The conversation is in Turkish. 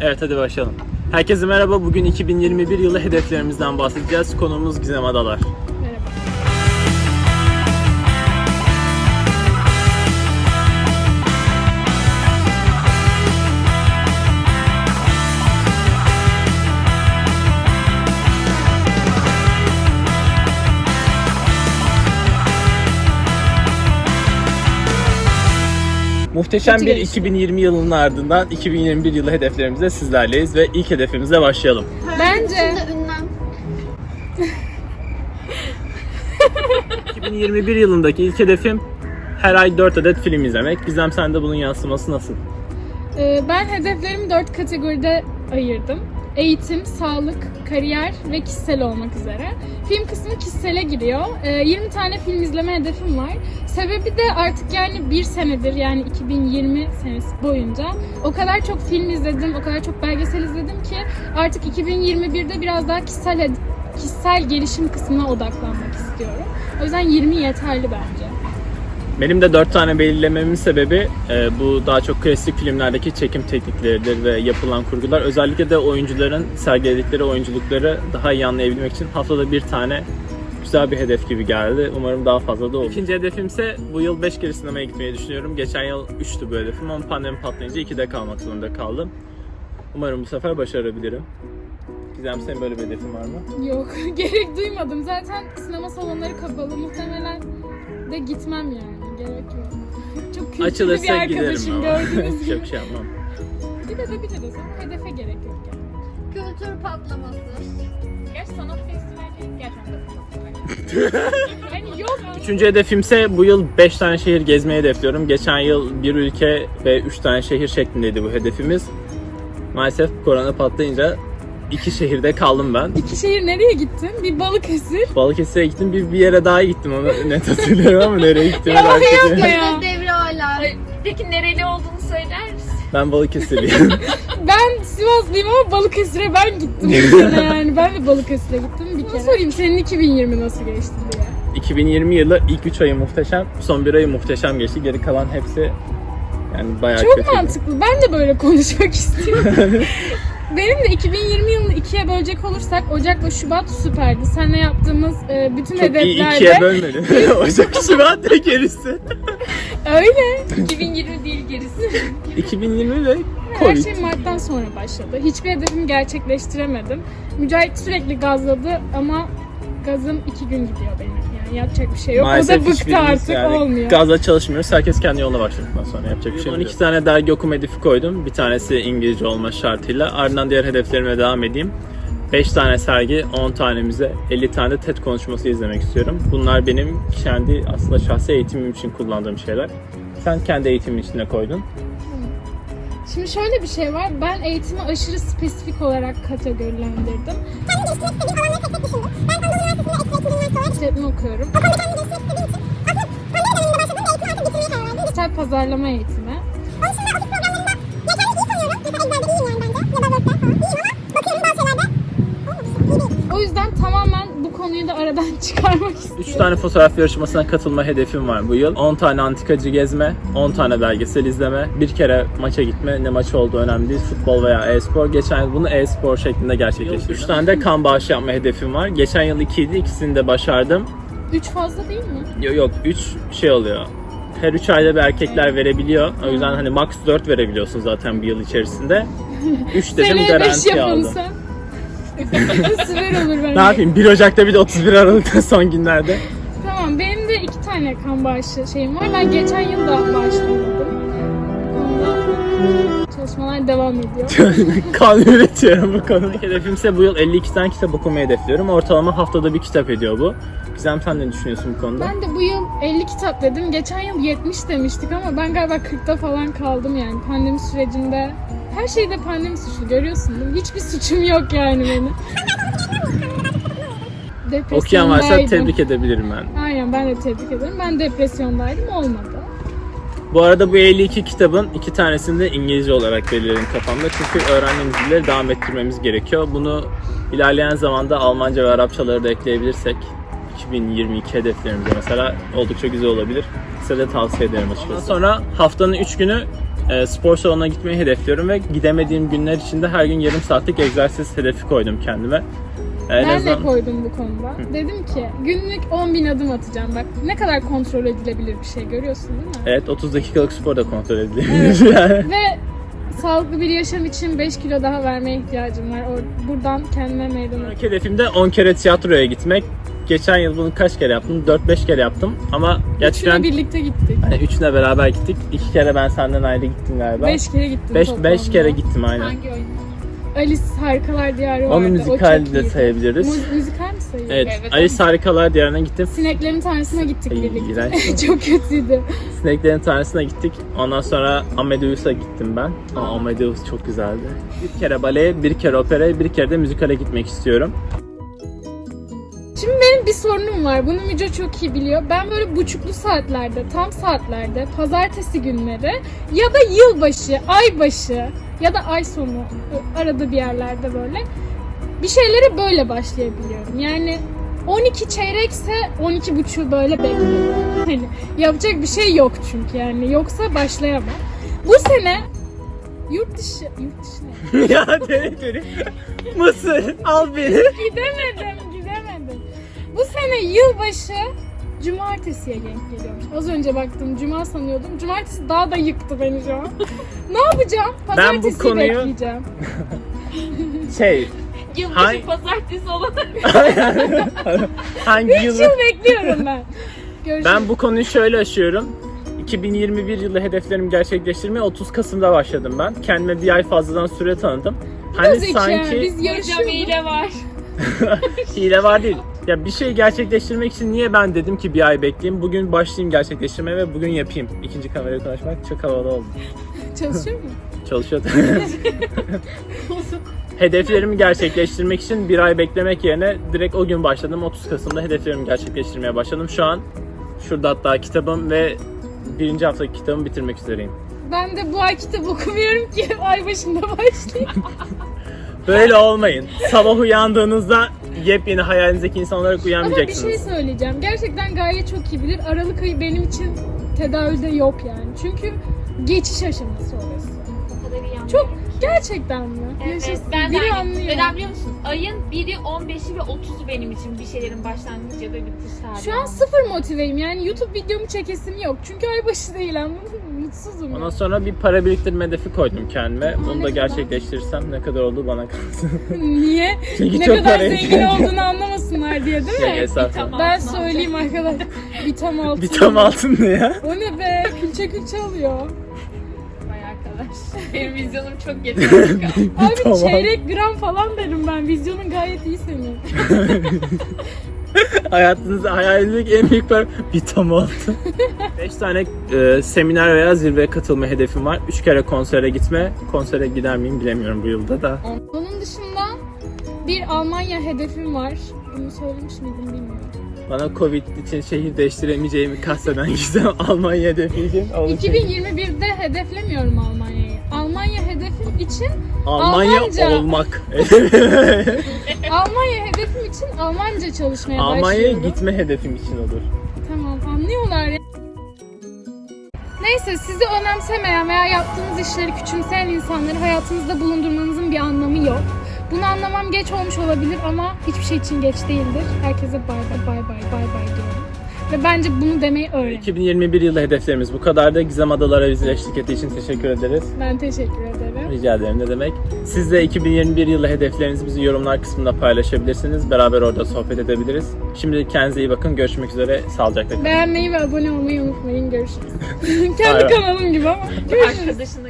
Evet hadi başlayalım. Herkese merhaba. Bugün 2021 yılı hedeflerimizden bahsedeceğiz. Konumuz Gizem Adalar. Muhteşem Kötü bir gelişme. 2020 yılının ardından 2021 yılı hedeflerimizle sizlerleyiz ve ilk hedefimize başlayalım. Bence Dışında ünlem. 2021 yılındaki ilk hedefim her ay 4 adet film izlemek. Gizem sende bunun yansıması nasıl? e, ben hedeflerimi dört kategoride ayırdım. Eğitim, sağlık, kariyer ve kişisel olmak üzere. Film kısmı kişisele giriyor. E, 20 tane film izleme hedefim var. Sebebi de artık yani bir senedir yani 2020 senesi boyunca o kadar çok film izledim, o kadar çok belgesel izledim ki artık 2021'de biraz daha kişisel kişisel gelişim kısmına odaklanmak istiyorum. O yüzden 20 yeterli bence. Benim de 4 tane belirlememin sebebi e, bu daha çok klasik filmlerdeki çekim teknikleridir ve yapılan kurgular. Özellikle de oyuncuların sergiledikleri oyunculukları daha iyi anlayabilmek için haftada bir tane güzel bir hedef gibi geldi. Umarım daha fazla da olur. İkinci hedefim ise bu yıl 5 kere sinemaya gitmeyi düşünüyorum. Geçen yıl 3'tü bu hedefim ama pandemi patlayınca 2'de kalmak zorunda kaldım. Umarım bu sefer başarabilirim. Gizem senin böyle bir hedefin var mı? Yok, gerek duymadım. Zaten sinema salonları kapalı. Muhtemelen de gitmem yani. Gerek yok. Çok kültürlü bir Açılırsa giderim arkadaşım ama. gördüğünüz gibi. Çok şey yapmam. Gidebiliriz ama hedefe gerek yok yani. Kültür patlaması. Gerçi sanat festivali gerçekten Yani yok. Üçüncü hedefimse bu yıl 5 tane şehir gezmeyi hedefliyorum. Geçen yıl bir ülke ve 3 tane şehir şeklindeydi bu hedefimiz. Maalesef korona patlayınca iki şehirde kaldım ben. İki şehir nereye gittin? Bir Balıkesir. Balıkesir'e gittim, bir, bir yere daha gittim onu net hatırlıyorum ama nereye gittim Ya, merak yapma ya. Devre hala. Peki nereli olduğunu söyler misin? Ben Balıkesirliyim. Ben Sivaslıyım ama Balıkesir'e ben gittim. yani ben de Balıkesir'e gittim bir kere. Sorayım senin 2020 nasıl geçti diye. 2020 yılı ilk 3 ayı muhteşem, son bir ayı muhteşem geçti. Geri kalan hepsi yani bayağı Çok kötüydü. mantıklı. Ben de böyle konuşmak istiyorum. Benim de 2020 yılını ikiye bölecek olursak Ocak'la Şubat süperdi. Seninle yaptığımız e, bütün Çok iyi hedeflerde ikiye bölmedim. Ocak, Şubat ve gerisi. öyle. 2020 değil gerisi. 2020 ve Her Covid. şey Mart'tan sonra başladı. Hiçbir hedefimi gerçekleştiremedim. Mücahit sürekli gazladı ama gazım iki gün gidiyor benim. Yani yapacak bir şey yok. o da bıktı artık yani olmuyor. Gazla çalışmıyoruz. Herkes kendi yoluna başladıktan sonra yapacak bir şey yok. iki tane dergi okuma hedefi koydum. Bir tanesi İngilizce olma şartıyla. Ardından diğer hedeflerime devam edeyim. 5 tane sergi, 10 tanemize 50 tane de TED konuşması izlemek istiyorum. Bunlar benim kendi aslında şahsi eğitimim için kullandığım şeyler. Sen kendi eğitimin içine koydun. Şimdi şöyle bir şey var. Ben eğitimi aşırı spesifik olarak kategorilendirdim. İşletme okuyorum. Dijital pazarlama eğitimi. Konuyu da aradan çıkarmak istiyorum. 3 tane fotoğraf yarışmasına katılma hedefim var bu yıl. 10 tane antikacı gezme, 10 tane belgesel izleme, bir kere maça gitme. Ne maçı olduğu önemli değil. Futbol veya e-spor. Geçen yıl bunu e-spor şeklinde gerçekleştirdim. 3 tane de kan bağışı yapma hedefim var. Geçen yıl 2 idi. ikisini de başardım. Üç fazla değil mi? Yok yok 3 şey oluyor. Her 3 ayda bir erkekler verebiliyor. O yüzden hani max 4 verebiliyorsun zaten bir yıl içerisinde. 3 dedim Seneye garanti aldım. sen. Süper olur bence. Ne yapayım? 1 Ocak'ta bir de 31 Aralık'ta son günlerde. Tamam benim de iki tane kan bağışı şeyim var. Ben geçen yıl da konuda çalışmalar devam ediyor. kan üretiyorum bu konuda. Hedefimse bu yıl 52 tane kitap okumayı hedefliyorum. Ortalama haftada bir kitap ediyor bu. Gizem sen ne düşünüyorsun bu konuda? ben de bu yıl 50 kitap dedim. Geçen yıl 70 demiştik ama ben galiba 40'ta falan kaldım yani pandemi sürecinde. Her şeyde pandemi suçlu görüyorsun değil mi? Hiçbir suçum yok yani benim. Okuyan varsa Depresyondaydım. tebrik edebilirim ben. Aynen ben de tebrik ederim. Ben depresyondaydım olmadı. Bu arada bu 52 kitabın iki tanesini de İngilizce olarak belirledim kafamda. Çünkü öğrendiğimiz dilleri devam ettirmemiz gerekiyor. Bunu ilerleyen zamanda Almanca ve Arapçaları da ekleyebilirsek 2022 hedeflerimize mesela oldukça güzel olabilir. Size de tavsiye ederim açıkçası. Sonra haftanın 3 günü e, spor salonuna gitmeyi hedefliyorum ve gidemediğim günler için de her gün yarım saatlik egzersiz hedefi koydum kendime. E, en Ben de azından- koydum bu konuda. Dedim ki günlük 10 bin adım atacağım. Bak ne kadar kontrol edilebilir bir şey görüyorsun değil mi? Evet 30 dakikalık spor da kontrol edilebilir. yani. Ve sağlıklı bir yaşam için 5 kilo daha vermeye ihtiyacım var. O, buradan kendime meydan okuyorum. Hedefim de 10 kere tiyatroya gitmek. Geçen yıl bunu kaç kere yaptım? 4-5 kere yaptım ama Üçüne gerçekten birlikte gittik. hani üçüne beraber gittik. İki kere ben senden ayrı gittim galiba. 5 kere gittim 5 toplamda. 5 kere gittim aynen. Hangi oyun? Alice Harikalar Diyarı vardı. Onu o müzikal de sayabiliriz. Mu- müzikal mi sayılır? Evet, Evet, Alice Harikalar Diyarı'na gittim. Sineklerin Tanrısı'na gittik Ay, birlikte. çok kötüydü. Sineklerin Tanrısı'na gittik. Ondan sonra Amadeus'a gittim ben. Aa, Amadeus çok güzeldi. Bir kere baleye, bir kere operaya, bir kere de müzikale gitmek istiyorum. Şimdi benim bir sorunum var. Bunu Müce çok iyi biliyor. Ben böyle buçuklu saatlerde, tam saatlerde, pazartesi günleri ya da yılbaşı, aybaşı ya da ay sonu arada bir yerlerde böyle bir şeylere böyle başlayabiliyorum. Yani 12 çeyrekse 12 buçuğu böyle bekliyorum. Hani yapacak bir şey yok çünkü yani. Yoksa başlayamam. Bu sene yurt dışı, yurt dışı ya deli deli. Mısır al beni. Gidemedim. Bu sene yılbaşı cumartesiye denk geliyormuş. Az önce baktım cuma sanıyordum. Cumartesi daha da yıktı beni şu an. ne yapacağım? Ben bu Pazartesi konuyu- bekleyeceğim. Şey, Yılbaşı Hay- pazartesi olan hangi 3 yılı? yıl bekliyorum ben. Görüşürüz. Ben bu konuyu şöyle aşıyorum. 2021 yılı hedeflerimi gerçekleştirmeye 30 Kasım'da başladım ben. Kendime bir ay fazladan süre tanıdım. Hani Zeki, sanki biz yarışıyorduk. hile var. hile var değil. Ya bir şey gerçekleştirmek için niye ben dedim ki bir ay bekleyeyim. Bugün başlayayım gerçekleştirmeye ve bugün yapayım. İkinci kamerayı konuşmak çok havalı oldu. Çalışıyor mu? Çalışıyordu. Hedeflerimi gerçekleştirmek için bir ay beklemek yerine direkt o gün başladım. 30 Kasım'da hedeflerimi gerçekleştirmeye başladım. Şu an şurada hatta kitabım ve birinci haftaki kitabımı bitirmek üzereyim. Ben de bu ay kitap okumuyorum ki ay başında başlayayım. Böyle olmayın. Sabah uyandığınızda yepyeni hayalinizdeki insan olarak Ama bir uyanmayacaksınız. şey söyleyeceğim. Gerçekten Gaye çok iyi bilir. Aralık ayı benim için tedavülde yok yani. Çünkü geçiş aşaması orası. O kadar iyi Çok gerçekten mi? Evet, Yaşasın. ben de Biri aynı. anlıyor. Neden biliyor musun? Ayın 1'i, 15'i ve 30'u benim için bir şeylerin başlangıcı ya da bitiş tarihi. Şu an sıfır motiveyim yani YouTube videomu çekesim yok. Çünkü ay başı değil anladın mı? Mutsuzum. Ondan ya. sonra bir para biriktirme hedefi koydum kendime. Aa, Bunu ne da gerçekleştirirsem ne kadar oldu bana kalsın. Niye? Çünkü ne çok kadar para zengin olduğunu anlamasınlar diye değil mi? Tamam. Ben söyleyeyim arkadaşlar. Bir tam altın. Bir tam altın ne ya? O ne be? Külçe külçe alıyor. Benim vizyonum çok geniş. Abi tam çeyrek gram falan derim ben. Vizyonun gayet iyi senin. Hayatınızda hayalinizdeki en büyük para bir tam altın. 5 tane e, seminer veya zirveye katılma hedefim var. 3 kere konsere gitme. Konsere gider miyim bilemiyorum bu yılda da. Onun dışında bir Almanya hedefim var. Bunu söylemiş miydim bilmiyorum. Bana Covid için şehir değiştiremeyeceğimi kasteden gizem Almanya için- 2021'de hedeflemiyorum. Almanya için Almanya Almanca. olmak. Almanya hedefim için Almanca çalışmaya Almanya'ya başlıyorum. gitme hedefim için olur. Tamam anlıyorlar ya. Neyse sizi önemsemeyen veya yaptığınız işleri küçümseyen insanları hayatınızda bulundurmanızın bir anlamı yok. Bunu anlamam geç olmuş olabilir ama hiçbir şey için geç değildir. Herkese bay bay bay bay bay bay. Ve bence bunu demeyi öğrenin. 2021 yılı hedeflerimiz bu kadardı. Gizem Adalara bizi eşlik ettiği için teşekkür ederiz. Ben teşekkür ederim. Rica ederim ne demek. Siz de 2021 yılı hedeflerinizi bizi yorumlar kısmında paylaşabilirsiniz. Beraber orada sohbet edebiliriz. Şimdi kendinize iyi bakın. Görüşmek üzere. Sağlıcakla kalın. Beğenmeyi ve abone olmayı unutmayın. Görüşürüz. Kendi kanalım gibi ama. Görüşürüz. Arkadaşına.